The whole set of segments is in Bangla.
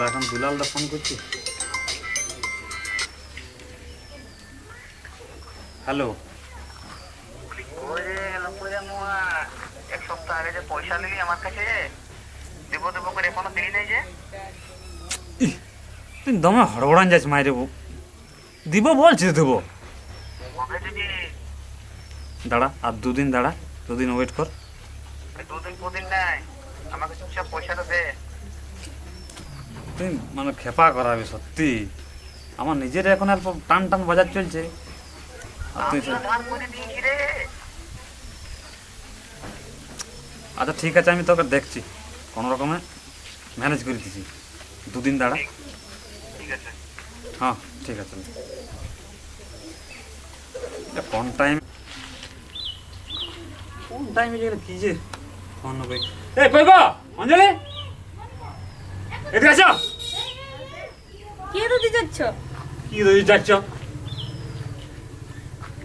শালা এখন দুলালদা ফোন করছি। হ্যালো এক সপ্তাহ আগে যে পয়সা আমার কাছে দেবো করে এখনও যে তুই দমে দিব। বলছি দেবো দাঁড়া, আর দুদিন দাঁড়া, দুদিন ওয়েট কর। দুদিন দুদিন নাই। আমাকে পয়সাটা দে। তুই মানে খেপা করাবি, সত্যি। আমার নিজের এখন অল্প টান টান বাজার চলছে। আর আচ্ছা ঠিক আছে, আমি তোকে দেখছি। কোনো রকমে ম্যানেজ করে দিচ্ছি দুদিন দাঁড়া। হ্যাঁ ঠিক আছে। কোন টাইম কোন টাইমে কি যে? ফোন হবে এই, কই গো? অঞ্জলি? এদিকে আসো কে যাচ্ছ কি দিদি যাচ্ছ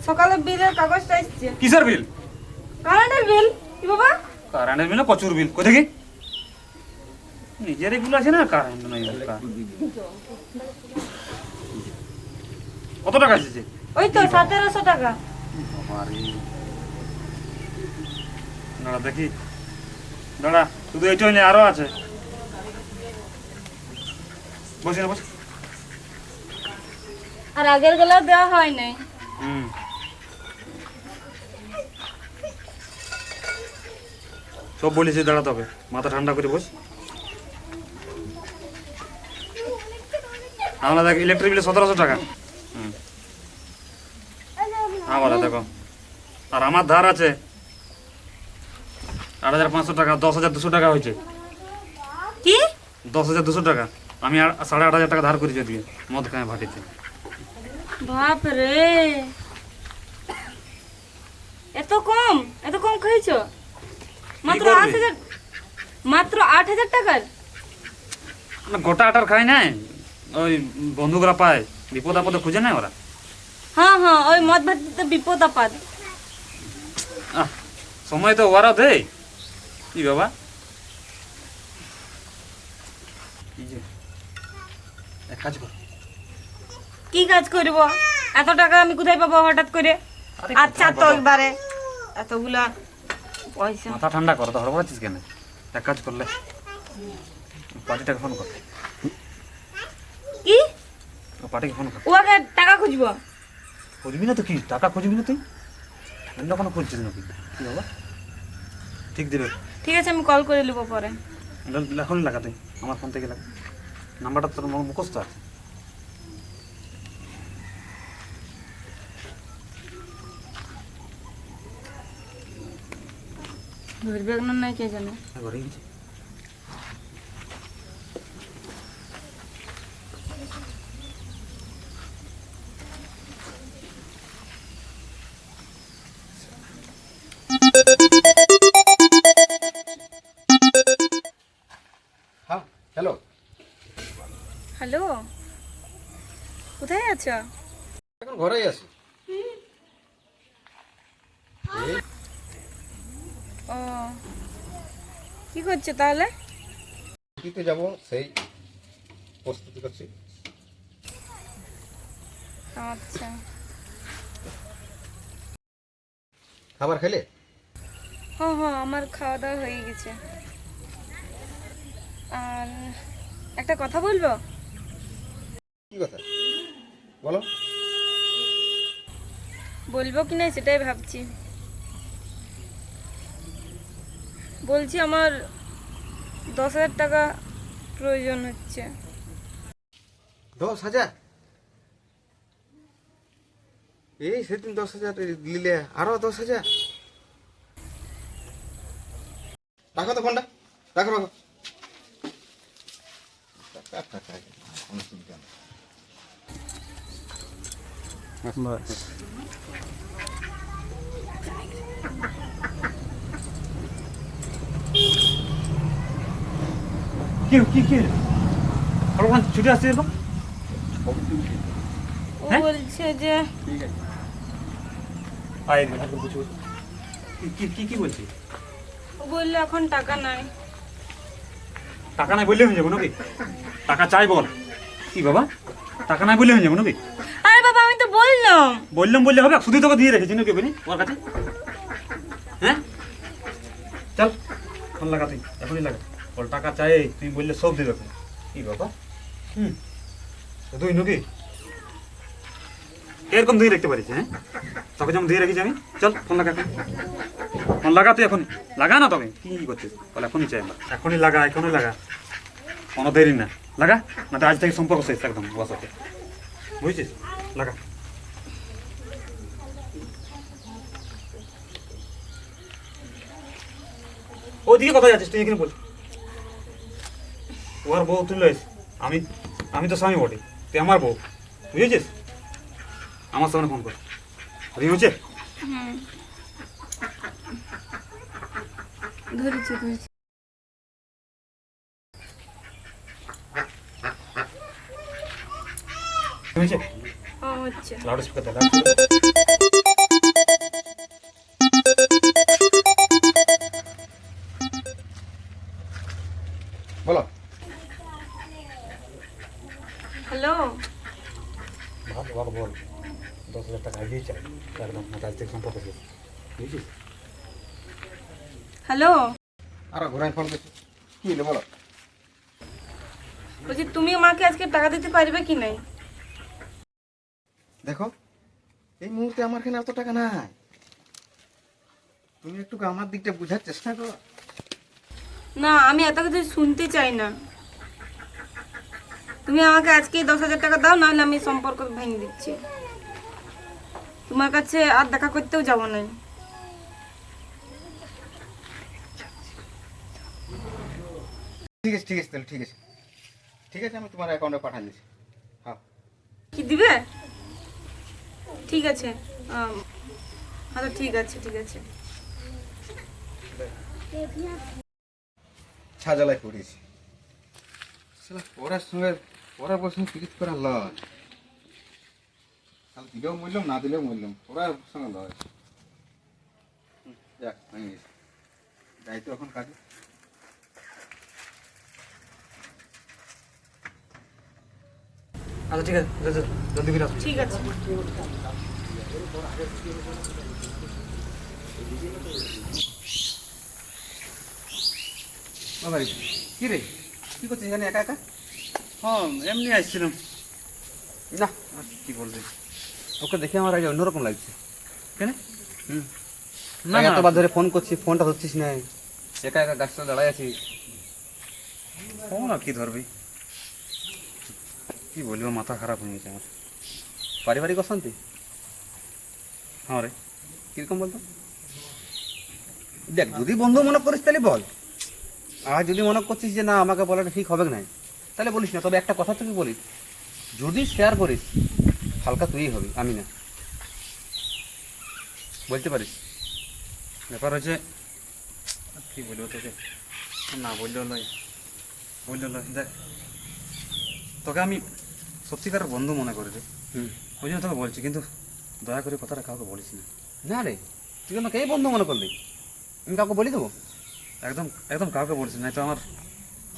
সকালে বিলের কাগজটা এসছে। কিসের বিল? কারেন্টের বিল কি বাবা? কারেন্টের বিল না প্রচুর বিল? কোথা কি নিজের এগুলো আছে না কারেন্ট দরকার। কত টাকা এসেছে? ওই তো সতেরোশো টাকা। দাঁড়া দেখি। দাঁড়া শুধু এইটাই নেই আরও আছে। বসে না বসে। আর আগেরগুলো দেওয়া হয় নাই। সব বলেছি দাঁড়া তবে। মাথা ঠান্ডা করে বস। আমরা দেখ ইলেকট্রিক বিলে সতেরোশো টাকা। হুম। আবার দেখো। আর আমার ধার আছে আট হাজার পাঁচশো টাকা দশ হাজার দুশো টাকা হয়েছে। কি? দশ হাজার দুশো টাকা। আমি আর সাড়ে আট হাজার টাকা ধার করেছি দিয়ে মদ খায় ভাটিতে। বাপ রে। এত কম এত কম খাইছ মাত্র আট হাজার মাত্র আট হাজার টাকার গোটা আটার খায় নাই? ওই বন্ধুগুলা পায় বিপদ আপদে খুঁজে নেয় ওরা? হ্যাঁ হ্যাঁ ওই মদ ভাত দিতে বিপদ আপাদ। সময় তো ওরাও দেয় কি বাবা? এক কাজ কর। কি কাজ করব? এত টাকা আমি কোথায় পাবো হঠাৎ করে? আচ্ছা তো একবারে এতগুলা পয়সা। মাথা ঠান্ডা কর তো হড়বড়াচ্ছিস কেন? এক কাজ করলে। পার্টিটাকে ফোন কর। কি? ও পার্টিকে ফোন কর। ওকে টাকা খুঁজবো? খুঁজবি না তো কি? টাকা খুঁজবি না তুই? অন্য কোনো খুঁজছিস নাকি? কি বাবা ঠিক দেবে। ঠিক আছে আমি কল করে নেব পরে। এখন লাগা তুই। আমার ফোন থেকে লাগা নাম্বারটা তোর মুখস্থ আছে। ধরবে না নাই কে জানে। ঘরে গেছি হ্যাঁ হ্যালো। হ্যালো। কোথায় আছো? এখন ঘরেই আছি ও কি করছ তাহলে? দিতে যাব সেই প্রস্তুতি করছি। আচ্ছা। খাবার খেলে? হ্যাঁ হ্যাঁ আমার খাওয়া দাওয়া হয়ে গেছে। আর একটা কথা বলব? কি কথা? বলো। বলব কি না সেটাই ভাবছি। বলছি আমার দশ হাজার টাকা প্রয়োজন হচ্ছে। দশ হাজার? এই সেদিন দশ হাজার নিলে আরও দশ হাজার? রাখো তো ফোনটা রাখো রাখো। টাকা, টাকা, কোনো চিন্তা নেই। কি কি কি? হড়বড়ান ছুটে আসছে এরকম? ও হ্যাঁ? বলছে যে। কি- কি কি কি বলছি? ও বলল এখন টাকা নাই। টাকা নাই বললে হয়ে যাব নাকি? টাকা চাই বল। কি বাবা? টাকা নাই বললে হয়ে যাব নাকি? আরে বাবা আমি তো বললাম। বললাম বললে হবে শুধু তোকে দিয়ে রেখেছি নাকি ওর কাছে? হ্যাঁ? চল। ফোন লাগা তুই এখনই লাগা বল টাকা চাই তুই বললে সব দিবে এখন। কি বাবা হুম শুধুই নাকি? এরকম দিয়ে রাখতে পারিস হ্যাঁ? তোকে যেমন দিয়ে রেখেছি আমি চল ফোন লাগা। ফোন লাগা তুই এখন লাগা না তবে? কি করছিস? বল এখনই চাই আমরা। এখনই লাগা এখনই লাগা। কোনো দেরি না। লাগা? না তো আজ থেকে সম্পর্ক শেষ একদম বসাতে বুঝছিস? লাগা। ওদিকে কথা যাচ্ছিস? তুই এখানে বল। তোমার বউ তুই লইস আমি আমি তো স্বামী বটে। তুই আমার বউ। বুঝেছিস? আমার সামনে ফোন কর। রিং হচ্ছে? ধরেছি ধরেছি। হচ্ছে? লাউড স্পিকার দাদা হ্যালো? আরও ঘোরাই ফোন করছি। কি হলো বলো? বলছি তুমি আমাকে আজকে টাকা দিতে পারবে কি নাই? দেখো এই মুহূর্তে আমার এখানে এত টাকা নাই। তুমি একটু আমার দিকটা বোঝার চেষ্টা করো। না আমি এত কিছু শুনতে চাই না। তুমি আমাকে আজকে দশ হাজার টাকা দাও নাহলে আমি সম্পর্ক ভেঙে দিচ্ছি। তোমার কাছে আর দেখা করতেও যাব না। ঠিক আছে ঠিক আছে তাহলে ঠিক আছে। ঠিক আছে আমি তোমার অ্যাকাউন্টে পাঠিয়ে দিচ্ছি। হ্যাঁ। কি দিবে? ঠিক আছে আচ্ছা ঠিক আছে ঠিক আছে। ছাজালাই করেছি শালা পড়ার সঙ্গে পড়ার বসে পিরিত করা লয় তাহলে দিলেও মরলাম না দিলেও মরলাম? পড়ার সঙ্গে লয় হুম, যাক ভেঙে গেছে। যাই তো এখন কাজে। আচ্ছা ঠিক আছে জলদি করে আসো। ঠিক আছে। বাবা কি রে? কি করছিস এখানে একা একা? হ্যাঁ এমনি আসছিলাম। না আর কি বলবি? ওকে দেখে আমার আগে অন্যরকম লাগছে। কেন? হুম। না এতবার ধরে ফোন করছি ফোনটা ধরছিস না। একা একা গাছটা দাঁড়ায় আছি। ফোন আর কি ধরবি? কি বলব মাথা খারাপ হয়ে গেছে আমার। পারিবারিক অশান্তি? হ্যাঁ রে। কীরকম বলতো? দেখ যদি বন্ধু মনে করিস তাহলে বল। আর যদি মনে করছিস যে না আমাকে বলাটা ঠিক হবে না তাহলে বলিস না। তবে একটা কথা তোকে বলিস যদি শেয়ার করিস হালকা তুই হবি আমি না। বলতে পারিস? ব্যাপার হচ্ছে কি বলব তোকে? না বললেও নয় বললেও নয়। দেখ তোকে আমি সত্যিকার বন্ধু মনে করি রে হুম। ওই জন্য তোকে বলছি কিন্তু দয়া করে কথাটা কাউকে বলিস না। না রে তুই আমাকে এই বন্ধু মনে করলি। আমি কাউকে বলি দেবো? একদম একদম কাউকে বলিস না তো আমার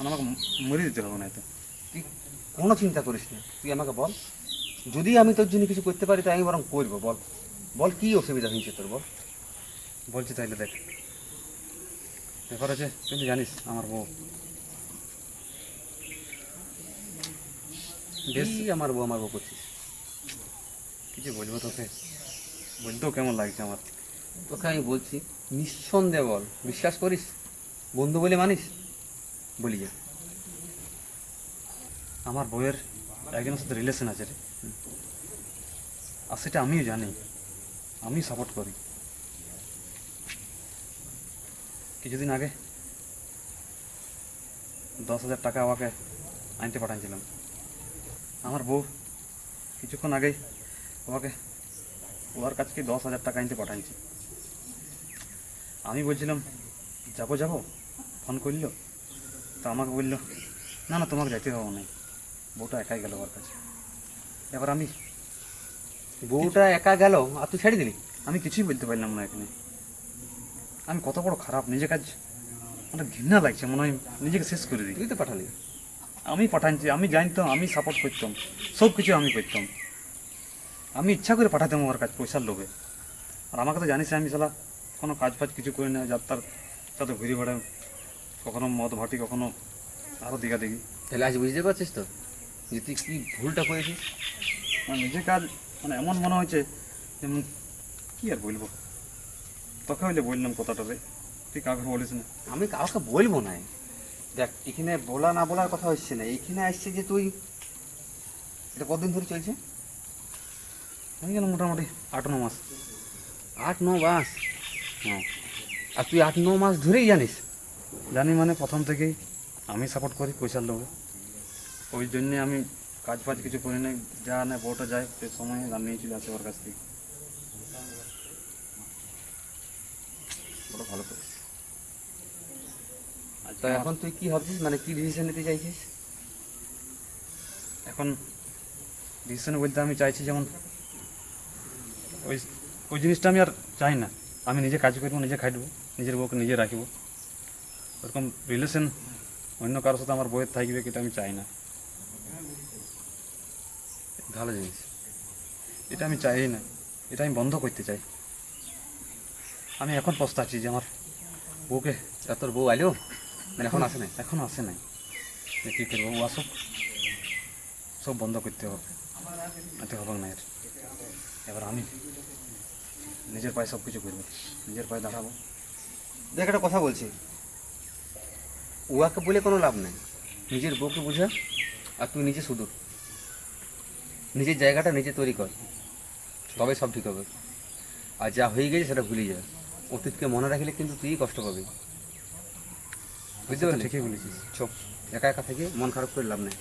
আমাকে মরে দিতে হবে না তো তুই কোনো চিন্তা করিস না তুই আমাকে বল। যদি আমি তোর জন্য কিছু করতে পারি, তাই আমি বরং করব, বল। বল, কি অসুবিধা হয়েছে তোর, বল। বলছি তাইলে দেখ। ব্যাপার আছে তুই জানিস আমার বউ। বেশি আমার বউ আমার বউ করছিস? কিছু বলব তোকে? বলতেও কেমন লাগছে আমার? তোকে আমি বলছি, নিঃসন্দেহে বল। বিশ্বাস করিস? বন্ধু বলে মানিস? বলি যা। আমার বউয়ের একজনের সাথে রিলেশন আছে রে। আর সেটা আমিও জানি। আমি সাপোর্ট করি। কিছুদিন আগে দশ হাজার টাকা আমাকে আনতে পাঠাইছিলাম আমার বউ কিছুক্ষণ আগেই আমাকে ওর কাছকে দশ হাজার টাকা আনতে পাঠাইছি। আমি বলছিলাম, যাব যাব? ফোন করল? তো আমাকে বলল, না না, তোমাকে যেতে হবে না বউটা একাই গেল ওর কাছে। এবার আমি বউটা একা গেল আর তুই ছেড়ে দিলি? আমি কিছুই বলতে পারলাম না এখানে। আমি কত বড় খারাপ নিজে কাজ মানে ঘৃণা লাগছে মনে হয় নিজেকে শেষ করে দিই। তুই তো পাঠালি। আমি পাঠাচ্ছি আমি জানতাম আমি সাপোর্ট করতাম সব কিছু আমি করতাম। আমি ইচ্ছা করে পাঠাতাম আমার কাজ পয়সার লোভে। আর আমাকে তো জানিস আমি সালা কোনো কাজ ফাজ কিছু করি না যাত্রার সাথে ঘুরে বেড়াই কখনো মদ ভাটি কখনো আরও দিঘা দিঘি তাহলে আজ বুঝতে পারছিস তো যে তুই কি ভুলটা করেছিস? নিজের কাজ মানে এমন মনে হয়েছে যে কি আর বলব? তোকে হইলে বললাম কথাটা রে তুই কাউকে বলিস না। আমি কাউকে বলব না। দেখ এখানে বলা না বলার কথা হচ্ছে না। এখানে আসছে যে তুই এটা কতদিন ধরে চলছে? হয়ে গেল মোটামুটি আট ন মাস। আট ন মাস? হ্যাঁ। আর তুই আট ন মাস ধরেই জানিস। জানি মানে প্রথম থেকেই আমি সাপোর্ট করি পয়সার লোভে ওই জন্যে আমি কাজ ফাজ কিছু করি না যা না বউটা যায় সে সময় রান্নিয়ে চলে আসে ওর কাছ থেকে। বড় ভালো আর এখন তুই কি ভাবছিস? মানে কি ডিসিশন নিতে চাইছিস? এখন ডিসিশন বলতে আমি চাইছি যেমন ওই ওই জিনিসটা আমি আর চাই না। আমি নিজে কাজ করব নিজে খাইবো নিজের বউকে নিজে রাখব। ওরকম রিলেশন অন্য কারোর সাথে আমার বইয়ের থাকবে এটা আমি চাই না। ভালো জিনিস। এটা আমি চাই না। এটা আমি বন্ধ করতে চাই। আমি এখন পস্তাচ্ছি যে আমার বউকে তোর বউ আইলো? মানে এখন আসে নাই? এখন আসে নাই। কী করব? ও আসুক। সব বন্ধ করতে হবে। এতে হবে না এর। এবার আমি নিজের পায়ে সব কিছু করব। নিজের পায়ে দাঁড়াবো। দেখ একটা কথা বলছি। উয়াকে বলে কোনো লাভ নেই। নিজের বউকে বুঝা আর তুই নিজে সুদূর। নিজের জায়গাটা নিজে তৈরি কর। তবে সব ঠিক হবে। আর যা হয়ে গেছে সেটা ভুলে যা। অতীতকে মনে রাখলে কিন্তু তুই কষ্ট পাবি। বুঝতে পারলি? ঠিকই বলেছিস। চোখ একা একা থেকে মন খারাপ করে লাভ নেই।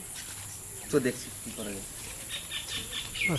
তো দেখছি কী করা যায়।